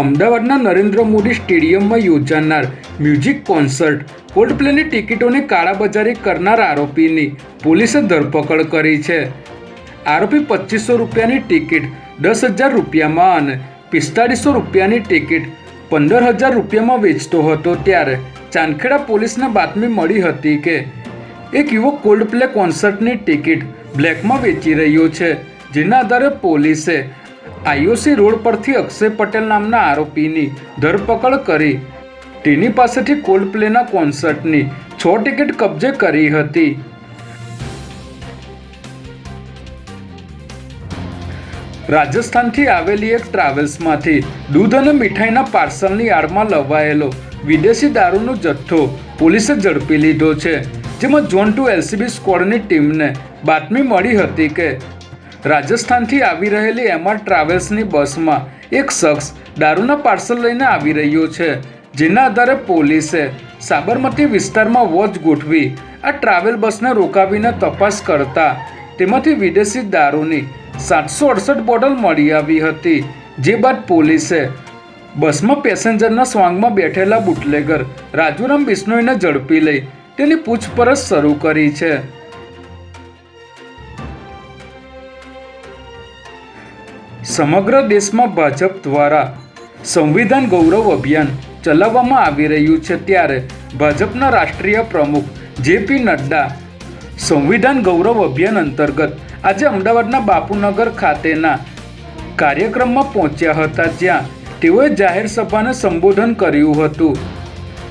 અમદાવાદના નરેન્દ્ર મોદી સ્ટેડિયમમાં યોજાનાર મ્યુઝિક કોન્સર્ટ, કોલ્ડપ્લેની ટિકિટોની કાળાબજારી કરનાર આરોપીની પોલીસે ધરપકડ કરી છે. આરોપી પચીસો રૂપિયાની ટિકિટ, દસ હજાર રૂપિયામાં અને પિસ્તાળીસો રૂપિયાની ટિકિટ પંદર હજાર રૂપિયામાં વેચતો હતો ત્યારે ચાંદખેડા પોલીસને બાતમી મળી હતી કે એક યુવક કોલ્ડ પ્લે કોન્સર્ટની ટિકિટ બ્લેકમાં વેચી રહ્યો છે, જેના આધારે પોલીસે આઈઓસી રોડ પરથી અક્ષય પટેલ નામના આરોપીની ધરપકડ કરી. તેની પાસેથી કોલ્ડ કોન્સર્ટની છ ટિકિટ કબજે કરી હતી. રાજસ્થાનથી આવેલી એક ટ્રાવેલ્સમાંથી દૂધ અને મીઠાઈના પાર્સલની આડમાં લવાયેલો વિદેશી દારૂનો જથ્થો પોલીસે ઝડપી લીધો છે. જેમાં ઝોન ટુ એલસીબી સ્ક્વોડની ટીમને બાતમી મળી હતી કે રાજસ્થાનથી આવી રહેલી એમઆર ટ્રાવેલ્સની બસમાં એક શખ્સ દારૂના પાર્સલ લઈને આવી રહ્યો છે, જેના આધારે પોલીસે સાબરમતી વિસ્તારમાં વોચ ગોઠવી આ ટ્રાવેલ બસને રોકાવીને તપાસ કરતા તેમાંથી વિદેશી દારૂની સાતસો અડસઠ બોટલ મળી આવી હતી, જે બાદ પોલીસે બસમાં પેસેન્જરના સ્વાંગમાં બેઠેલા બુટલેગર રાજુરામ બિશ્નોઈને ઝડપી લઈ તેની પૂછપરછ શરૂ કરી છે. સમગ્ર દેશમાં ભાજપ દ્વારા સંવિધાન ગૌરવ અભિયાન ચલાવવામાં આવી રહ્યું છે ત્યારે ભાજપના રાષ્ટ્રીય પ્રમુખ જેપી નડ્ડા સંવિધાન ગૌરવ અભિયાન અંતર્ગત આજે અમદાવાદના બાપુનગર ખાતેના કાર્યક્રમમાં પહોંચ્યા હતા જ્યાં તેઓએ જાહેર સભાને સંબોધન કર્યું હતું.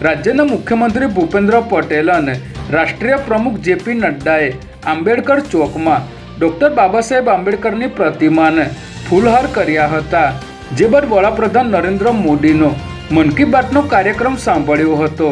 રાજ્યના મુખ્યમંત્રી ભૂપેન્દ્ર પટેલ અને રાષ્ટ્રીય પ્રમુખ જેપી નડ્ડાએ આંબેડકર ચોકમાં ડૉક્ટર બાબા સાહેબ આંબેડકરની પ્રતિમાને ફૂલહાર કર્યા હતા. જે બાદ વડાપ્રધાન નરેન્દ્ર મોદીનો મન કી બાતનો કાર્યક્રમ સાંભળ્યો હતો.